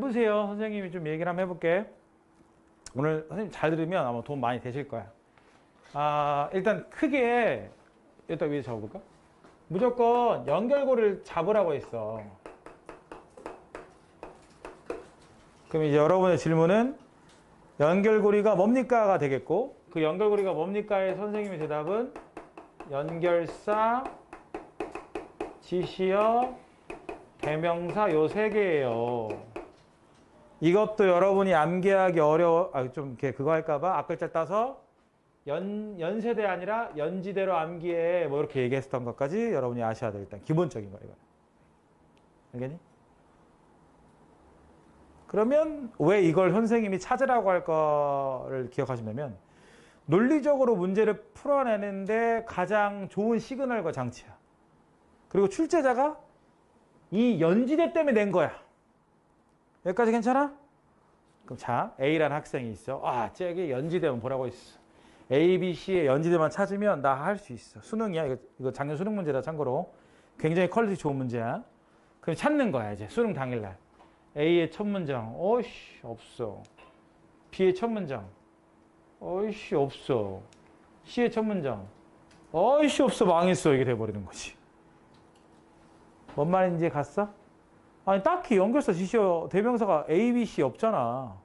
보세요. 선생님이 좀 얘기를 한번 해볼게. 오늘 선생님 잘 들으면 아마 도움 많이 되실 거야. 아, 일단 크게 일단 위에 적어볼까? 무조건 연결고리를 잡으라고 했어. 그럼 이제 여러분의 질문은 연결고리가 뭡니까가 되겠고 그 연결고리가 뭡니까의 선생님의 대답은 연결사, 지시어, 대명사 요 세 개예요. 이것도 여러분이 암기하기 어려워, 아, 좀 그거 할까봐 앞글자 따서 연, 연세대 아니라 연지대로 암기해 뭐 이렇게 얘기했었던 것까지 여러분이 아셔야 돼 일단 기본적인 거 이거. 알겠니? 그러면 왜 이걸 선생님이 찾으라고 할 거를 기억하시면 논리적으로 문제를 풀어내는데 가장 좋은 시그널과 장치야. 그리고 출제자가 이 연지대 때문에 낸 거야. 여기까지 괜찮아? 그럼 자, A라는 학생이 있어. 아, 쟤게 연지대만 보라고 있어. A, B, C의 연지대만 찾으면 나 할 수 있어. 수능이야. 이거, 이거 작년 수능 문제다, 참고로. 굉장히 퀄리티 좋은 문제야. 그럼 찾는 거야, 이제. 수능 당일날. A의 첫 문장. 어이씨, 없어. B의 첫 문장. 어이씨, 없어. C의 첫 문장. 어이씨, 없어. 망했어. 이게 돼버리는 거지. 뭔 말인지 갔어? 아니 딱히 연결사 지시어 대명사가 A, B, C 없잖아.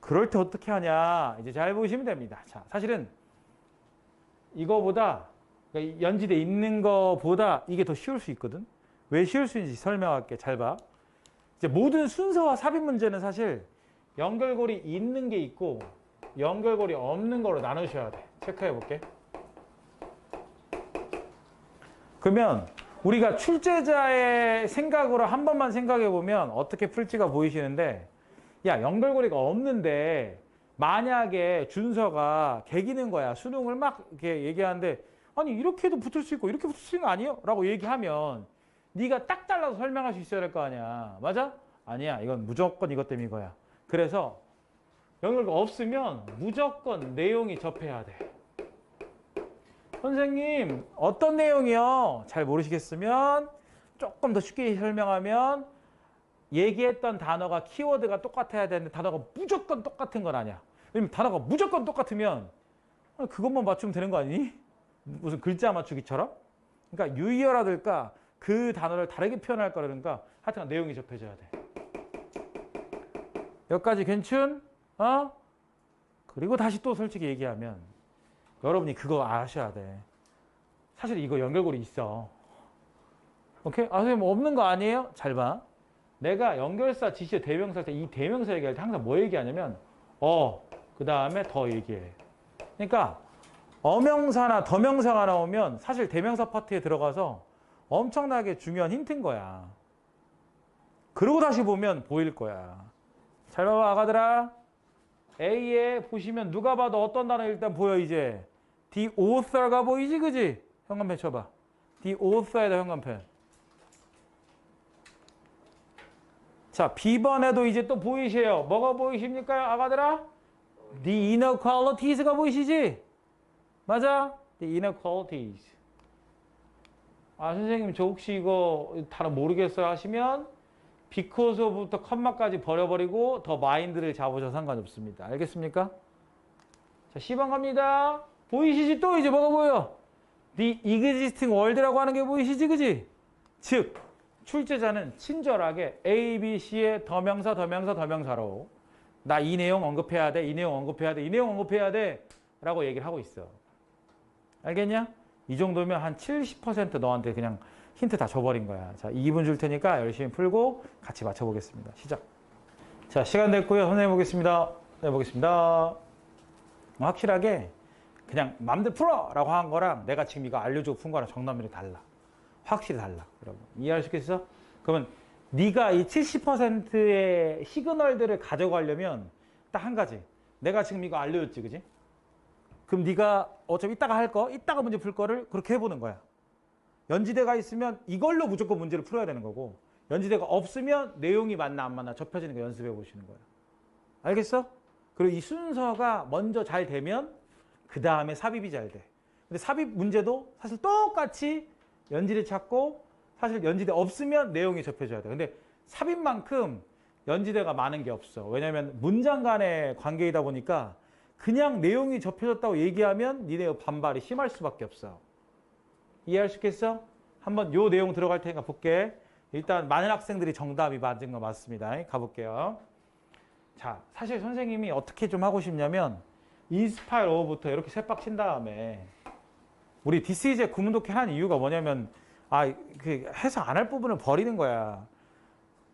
그럴 때 어떻게 하냐 이제 잘 보시면 됩니다. 자 사실은 이거보다 그러니까 연지대 있는 거보다 이게 더 쉬울 수 있거든. 왜 쉬울 수 있는지 설명할게. 잘 봐. 이제 모든 순서와 삽입 문제는 사실 연결고리 있는 게 있고 연결고리 없는 거로 나누셔야 돼. 체크해 볼게. 그러면 우리가 출제자의 생각으로 한 번만 생각해 보면 어떻게 풀지가 보이시는데 야 연결고리가 없는데 만약에 준서가 개기는 거야. 수능을 막 이렇게 얘기하는데 아니 이렇게도 붙을 수 있고 이렇게 붙을 수 있는 거 아니에요? 라고 얘기하면 네가 딱 잘라서 설명할 수 있어야 될 거 아니야. 맞아? 아니야. 이건 무조건 이것 때문에 이거야. 그래서 연결고리가 없으면 무조건 내용이 접해야 돼 선생님 어떤 내용이요? 잘 모르시겠으면 조금 더 쉽게 설명하면 얘기했던 단어가 키워드가 똑같아야 되는데 단어가 무조건 똑같은 건 아니야. 왜냐면 단어가 무조건 똑같으면 그것만 맞추면 되는 거 아니니? 무슨 글자 맞추기처럼? 그러니까 유의어라든가 그 단어를 다르게 표현할 거라든가 하여튼 내용이 접해져야 돼. 여기까지 괜춘? 어? 그리고 다시 또 솔직히 얘기하면 여러분이 그거 아셔야 돼. 사실 이거 연결고리 있어. 오케이? 아, 선생님 없는 거 아니에요? 잘 봐. 내가 연결사, 지시어, 대명사 때이 대명사 얘기할 때 항상 뭐 얘기하냐면 어, 그 다음에 더 얘기해. 그러니까 어명사나 더명사가 나오면 사실 대명사 파트에 들어가서 엄청나게 중요한 힌트인 거야. 그러고 다시 보면 보일 거야. 잘 봐봐, 아가들아. A에 보시면 누가 봐도 어떤 단어 일단 보여, 이제. The author가 보이지, 그지? 현관펜 쳐봐. The author에다 현관펜. 자, B번에도 이제 또 보이세요. 뭐가 보이십니까, 아가들아? The inequalities가 보이시지? 맞아? The inequalities. 아, 선생님, 저 혹시 이거 단어 모르겠어요 하시면 because of부터 컴마까지 버려버리고 더 마인드를 잡으셔도 상관없습니다. 알겠습니까? 자, 10번 갑니다. 보이시지? 또 이제 뭐가 보여? The existing world라고 하는 게 보이시지? 그지? 즉, 출제자는 친절하게 A, B, C의 더명사, 더명사, 더명사로 나 이 내용 언급해야 돼, 이 내용 언급해야 돼, 이 내용 언급해야 돼 라고 얘기를 하고 있어. 알겠냐? 이 정도면 한 70% 너한테 그냥 힌트 다 줘버린 거야. 자, 2분 줄 테니까 열심히 풀고 같이 맞춰보겠습니다. 시작. 자, 시간 됐고요. 선생님 보겠습니다. 네, 보겠습니다. 확실하게 그냥 맘대로 풀어! 라고 한 거랑 내가 지금 이거 알려주고 푼 거랑 정답률이 달라. 확실히 달라. 여러분. 이해할 수 있겠어? 그러면 네가 이 70%의 시그널들을 가져가려면 딱 한 가지. 내가 지금 이거 알려줬지, 그지? 그럼 네가 어차피 이따가 할 거, 이따가 문제 풀 거를 그렇게 해보는 거야. 연지대가 있으면 이걸로 무조건 문제를 풀어야 되는 거고 연지대가 없으면 내용이 맞나 안 맞나 접혀지는 거 연습해 보시는 거야. 알겠어? 그리고 이 순서가 먼저 잘 되면 그 다음에 삽입이 잘 돼. 근데 삽입 문제도 사실 똑같이 연지대 찾고 사실 연지대 없으면 내용이 접혀져야 돼. 근데 삽입만큼 연지대가 많은 게 없어. 왜냐면 문장 간의 관계이다 보니까 그냥 내용이 접혀졌다고 얘기하면 니네 반발이 심할 수밖에 없어. 이해할 수 있겠어? 한번 요 내용 들어갈 테니까 볼게. 일단 많은 학생들이 정답이 맞은 거 맞습니다. 가볼게요. 자, 사실 선생님이 어떻게 좀 하고 싶냐면 인스파일 오부터 이렇게 셋박 친 다음에 우리 디스이제 구문독해 한 이유가 뭐냐면 아, 그 해서 안할 부분을 버리는 거야.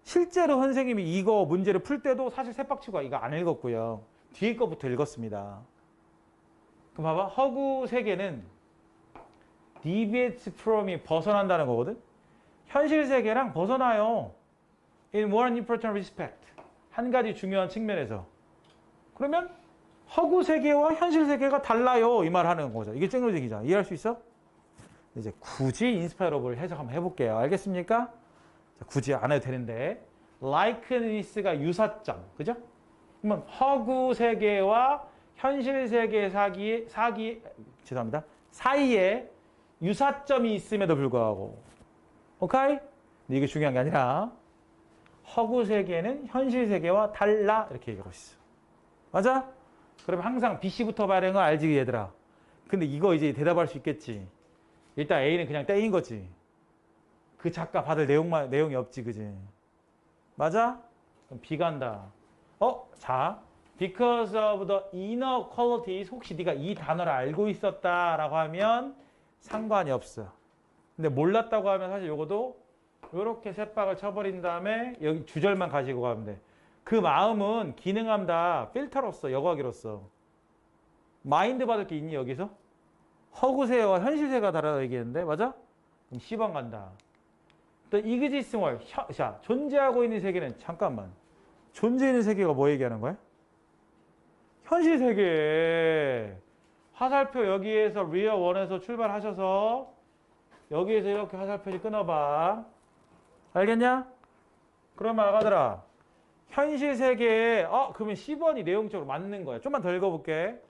실제로 선생님이 이거 문제를 풀 때도 사실 셋박치고 이거 안 읽었고요. 뒤에 거부터 읽었습니다. 그럼 봐봐. 허구 세계는 deviates from이 벗어난다는 거거든. 현실 세계랑 벗어나요. In one important respect. 한 가지 중요한 측면에서. 그러면 허구 세계와 현실 세계가 달라요. 이 말 하는 거죠. 이게 쨍로직이잖아. 이해할 수 있어? 이제 굳이 인스파이러블 해석 한번 해볼게요. 알겠습니까? 자, 굳이 안 해도 되는데 likenes스가 유사점, 그죠? 그러면 허구 세계와 현실 세계 사기 사기 죄송합니다 사이에 유사점이 있음에도 불구하고, 오케이? 이게 중요한 게 아니라 허구 세계는 현실 세계와 달라 이렇게 얘기하고 있어. 맞아? 그럼 항상 BC부터 거 알지 얘들아? 근데 이거 이제 대답할 수 있겠지. 일단 A는 그냥 땡인 거지. 그 작가 받을 내용만 내용이 없지, 그지? 맞아? 그럼 B 간다. 어, 자, because of the inner qualities 혹시 네가 이 단어를 알고 있었다라고 하면 상관이 없어. 근데 몰랐다고 하면 사실 요거도 이렇게 셋박을 쳐버린 다음에 여기 주절만 가지고 가면 돼. 그 마음은 기능함 다 필터로서 여과기로서 마인드 받을 게 있니 여기서? 허구세와 현실세가 다르다 얘기했는데 맞아? 그럼 10번 간다. 또 이그지스몰 자 존재하고 있는 세계는 잠깐만 존재 있는 세계가 뭐 얘기하는 거야? 현실 세계 화살표 여기에서 리어 원에서 출발하셔서 여기에서 이렇게 화살표를 끊어봐 알겠냐? 그러면 아가들아 현실 세계에 어 그러면 10번이 내용적으로 맞는 거야 좀만 더 읽어볼게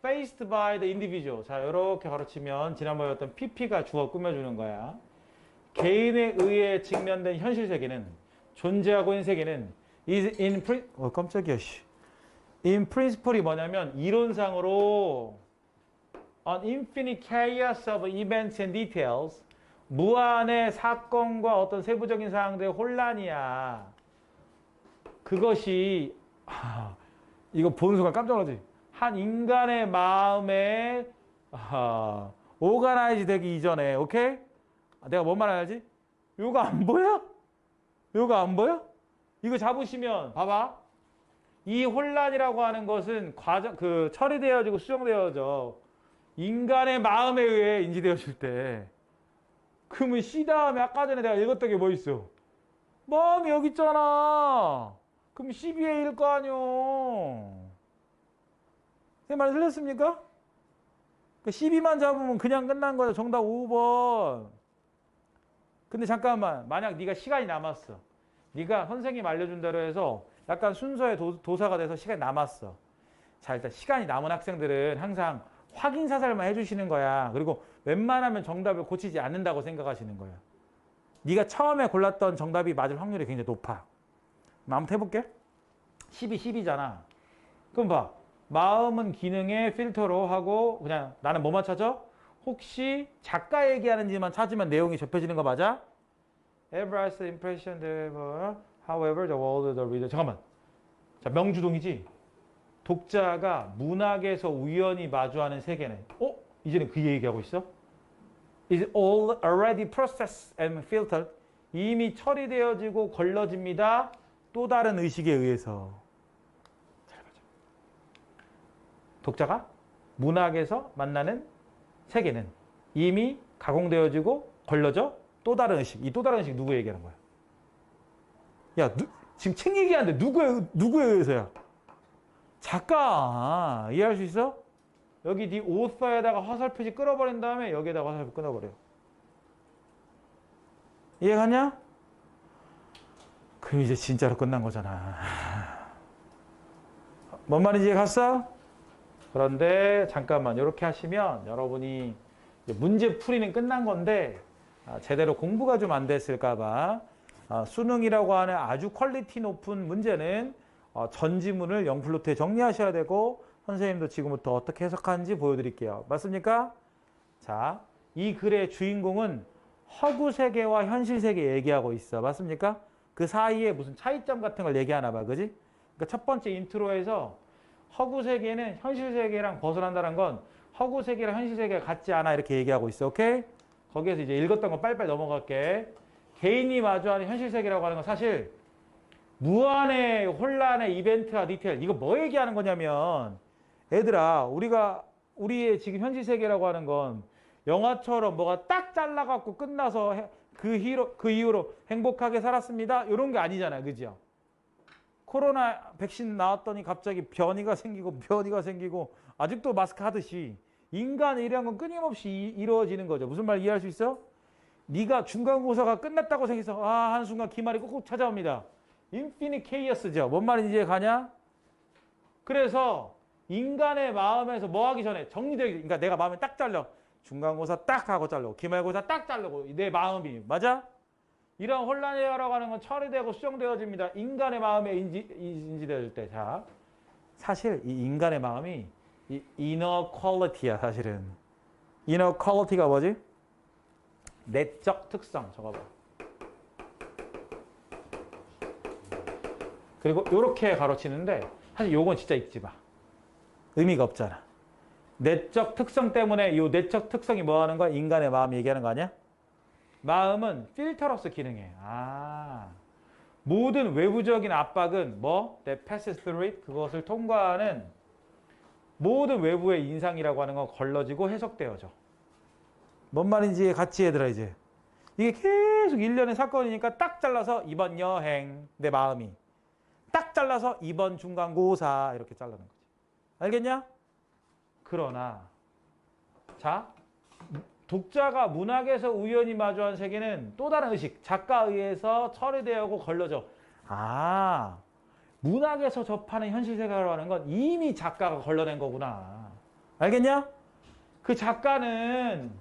faced by the individual. 자, 이렇게 가르치면 지난번에 어떤 PP가 주어 꾸며주는 거야. 개인에 의해 직면된 현실 세계는 존재하고 있는 세계는 is in pri- 어 깜짝이야 씨. in principle이 뭐냐면 이론상으로 an infinite chaos of events and details 무한의 사건과 어떤 세부적인 사항들의 혼란이야. 그것이 아, 이거 보는 순간 깜짝 놀라지. 한 인간의 마음에 아, 오가나이즈 되기 이전에 오케이? 아, 내가 뭔 말하지? 요거 안 보여? 요거 안 보여? 이거 잡으시면 봐봐. 이 혼란이라고 하는 것은 과정 그 처리되어지고 수정되어져 인간의 마음에 의해 인지되어질 때 그러면 C 다음에 아까 전에 내가 읽었던 게 뭐 있어? 마음이 여기 있잖아. 그럼 12A일 거 아니오. 내말 틀렸습니까? 그 12만 잡으면 그냥 끝난 거야. 정답 5번. 근데 잠깐만. 만약 네가 시간이 남았어. 네가 선생님 알려준 대로 해서 약간 순서의 도, 도사가 돼서 시간이 남았어. 자, 일단 시간이 남은 학생들은 항상 확인 사살만 해주시는 거야. 그리고 웬만하면 정답을 고치지 않는다고 생각하시는 거야. 네가 처음에 골랐던 정답이 맞을 확률이 굉장히 높아. 그럼 한번 해볼게. 12, 10이잖아. 그럼 봐. 마음은 기능의 필터로 하고 그냥 나는 뭐만 찾아? 혹시 작가 얘기하는지만 찾으면 내용이 접해지는 거 맞아? Ever the impression that however the world the reader 잠깐만 자 명주동이지 독자가 문학에서 우연히 마주하는 세계는 어? 이제는 그 얘기하고 있어? is all already processed and filtered 이미 처리되어지고 걸러집니다 또 다른 의식에 의해서 독자가 문학에서 만나는 세계는 이미 가공되어지고 걸러져 또 다른 의식. 이 또 다른 의식 누구 얘기하는 거야? 야, 누, 지금 책 얘기하는데 누구에, 누구에 의해서야? 작가. 이해할 수 있어? 여기 네 오서에다가 화살표지 끌어버린 다음에 여기에다가 화살표 끊어버려. 이해가냐? 그럼 이제 진짜로 끝난 거잖아. 뭔 말인지 이해 갔어? 그런데 잠깐만 이렇게 하시면 여러분이 문제 풀이는 끝난 건데 아, 제대로 공부가 좀 안 됐을까 봐 어, 수능이라고 하는 아주 퀄리티 높은 문제는 어, 전지문을 영플루트에 정리하셔야 되고 선생님도 지금부터 어떻게 해석하는지 보여드릴게요. 맞습니까? 자, 이 글의 주인공은 허구 세계와 현실 세계 얘기하고 있어. 맞습니까? 그 사이에 무슨 차이점 같은 걸 얘기하나 봐. 그지? 그러니까 첫 번째 인트로에서 허구 세계는 현실 세계랑 벗어난다는 건 허구 세계랑 현실 세계가 같지 않아 이렇게 얘기하고 있어. 오케이? 거기에서 이제 읽었던 거 빨리빨리 넘어갈게. 개인이 마주하는 현실 세계라고 하는 건 사실 무한의 혼란의 이벤트와 디테일 이거 뭐 얘기하는 거냐면 애들아 우리가 우리의 지금 현실 세계라고 하는 건 영화처럼 뭐가 딱 잘라갖고 끝나서 그, 히로, 그 이후로 행복하게 살았습니다. 이런 게 아니잖아요. 그죠? 코로나 백신 나왔더니 갑자기 변이가 생기고 변이가 생기고 아직도 마스크 하듯이 인간의 이런 건 끊임없이 이, 루어지는 거죠. 무슨 말 이해할 수 있어? 네가 중간고사가 끝났다고 생각해서 아 한순간 기말이 꾹꾹 찾아옵니다. 인피니 케이어스죠. 뭔 말인지 가냐? 그래서 인간의 마음에서 뭐 하기 전에 정리되기 그러니까 내가 마음에 딱 잘려. 중간고사 딱 하고 자르고 기말고사 딱 자르고 내 마음이 맞아? 이런 혼란이 열어가는 건 처리되고 수정되어집니다. 인간의 마음에 인지, 인지될 때. 자, 사실 이 인간의 마음이 이 inner quality야 사실은. inner quality가 뭐지? 내적 특성 적어봐. 그리고 이렇게 가로치는데 사실 요건 진짜 읽지 마. 의미가 없잖아. 내적 특성 때문에 이 내적 특성이 뭐 하는 거야? 인간의 마음 얘기하는 거 아니야? 마음은 필터로서 기능해. 아. 모든 외부적인 압박은 뭐? that passes through it 그것을 통과하는 모든 외부의 인상이라고 하는 건 걸러지고 해석되어져. 뭔 말인지 같이 얘들아 이제. 이게 계속 1년의 사건이니까 딱 잘라서 이번 여행 내 마음이 딱 잘라서 이번 중간고사 이렇게 잘라는 거지. 알겠냐? 그러나 자 독자가 문학에서 우연히 마주한 세계는 또 다른 의식, 작가에 의해서 처리되고 걸러져. 아, 문학에서 접하는 현실 세계라고 하는 건 이미 작가가 걸러낸 거구나. 알겠냐? 그 작가는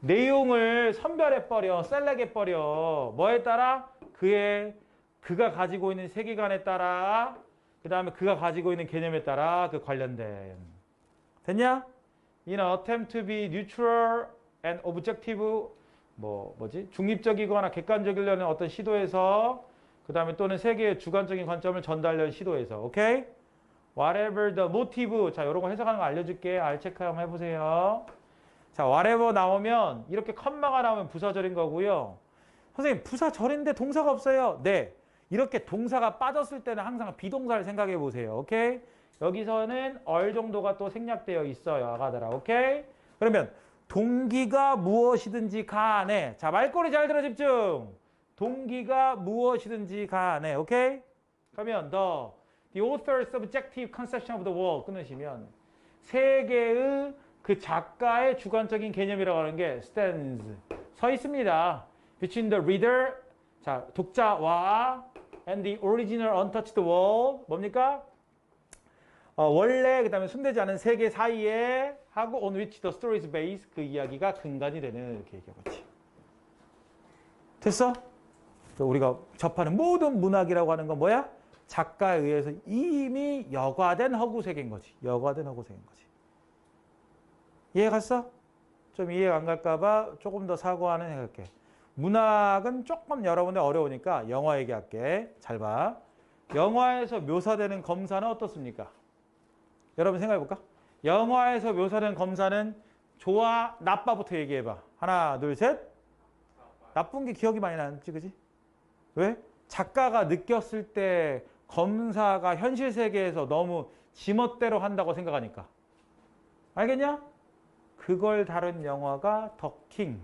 내용을 선별해버려, 셀렉해버려. 뭐에 따라? 그의, 그가 가지고 있는 세계관에 따라, 그 다음에 그가 가지고 있는 개념에 따라 그 관련된. 됐냐? In attempt to be neutral and objective, 뭐, 뭐지? 중립적이거나 객관적이려는 어떤 시도에서, 그 다음에 또는 세계의 주관적인 관점을 전달하려는 시도에서, 오케이? Whatever the motive. 자, 이런 거 해석하는 거 알려줄게. 알 체크 한번 해보세요. 자, whatever 나오면 이렇게 컴마가 나오면 부사절인 거고요. 선생님, 부사절인데 동사가 없어요. 네. 이렇게 동사가 빠졌을 때는 항상 비동사를 생각해 보세요. 오케이? 여기서는 얼 정도가 또 생략되어 있어요. 아가들아. 오케이? 그러면 동기가 무엇이든지 간에 자, 말꼬리 잘 들어 집중. 동기가 무엇이든지 간에 오케이? 그러면 the the author's subjective conception of the world 끊으시면 세계의 그 작가의 주관적인 개념이라고 하는 게 stands 서 있습니다. between the reader 자 독자와 and the original untouched world 뭡니까? 어, 원래 그 다음에 숨되지 않은 세계 사이에 하고 on which the story is based 그 이야기가 근간이 되는 이렇게 얘기하고 있지. 됐어? 우리가 접하는 모든 문학이라고 하는 건 뭐야? 작가에 의해서 이미 여과된 허구세계인 거지. 여과된 허구세계인 거지. 이해 갔어? 좀 이해가 안 갈까봐 조금 더 사고하는 해갈게. 문학은 조금 여러분들 어려우니까 영화 얘기할게. 잘 봐. 영화에서 묘사되는 검사는 어떻습니까? 여러분 생각해 볼까? 영화에서 묘사된 검사는 좋아, 나빠부터 얘기해 봐. 하나, 둘, 셋. 나쁜 게 기억이 많이 나지, 그지? 왜? 작가가 느꼈을 때 검사가 현실 세계에서 너무 지멋대로 한다고 생각하니까. 알겠냐? 그걸 다룬 영화가 더킹.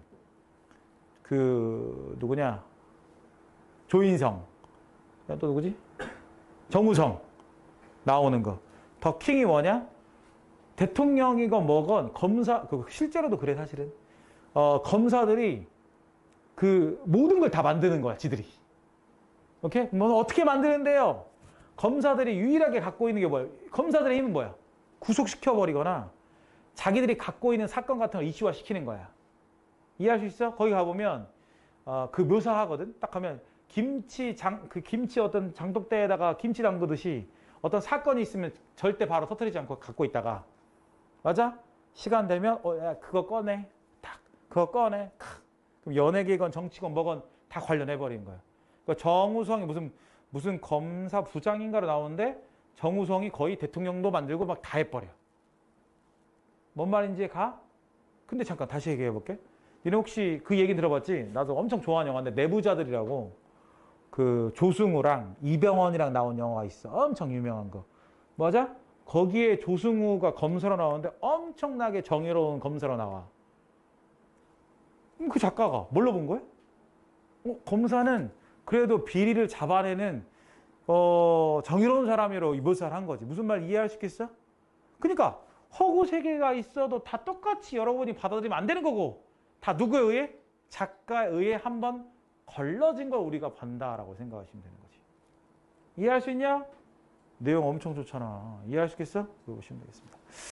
그 누구냐? 조인성. 또 누구지? 정우성 나오는 거. 더 킹이 뭐냐? 대통령이건 뭐건 검사 그 실제로도 그래 사실은. 어, 검사들이 그 모든 걸 다 만드는 거야 지들이. 오케이? 뭐 어떻게 만드는데요? 검사들이 유일하게 갖고 있는 게 뭐야 검사들의 힘은 뭐야? 구속시켜 버리거나 자기들이 갖고 있는 사건 같은 걸 이슈화 시키는 거야. 이해할 수 있어? 거기 가보면 어, 그 묘사하거든? 딱 하면 김치 장 그 김치 어떤 장독대에다가 김치 담그듯이 어떤 사건이 있으면 절대 바로 터뜨리지 않고 갖고 있다가 맞아? 시간 되면 어, 야, 그거 꺼내. 탁. 그거 꺼내. 탁. 그럼 연예계건 정치건 뭐건 다 관련해 버린 거야. 그러니까 정우성이 무슨 무슨 검사 부장인가로 나오는데 정우성이 거의 대통령도 만들고 막 다 해버려. 뭔 말인지 가? 근데 잠깐 다시 얘기해 볼게. 니네 혹시 그 얘기 들어봤지? 나도 엄청 좋아하는 영화인데 내부자들이라고 그 조승우랑 이병헌이랑 나온 영화가 있어. 엄청 유명한 거. 맞아? 거기에 조승우가 검사로 나오는데 엄청나게 정의로운 검사로 나와. 그 작가가 뭘로 본 거야? 어, 검사는 그래도 비리를 잡아내는 어, 정의로운 사람으로 묘사를 한 거지. 무슨 말 이해할 수 있겠어? 그러니까 허구 세계가 있어도 다 똑같이 여러분이 받아들이면 안 되는 거고 다 누구에 의해? 작가에 의해 한번 걸러진 걸 우리가 본다라고 생각하시면 되는 거지. 이해할 수 있냐? 내용 엄청 좋잖아. 이해할 수 있겠어? 보시면 되겠습니다.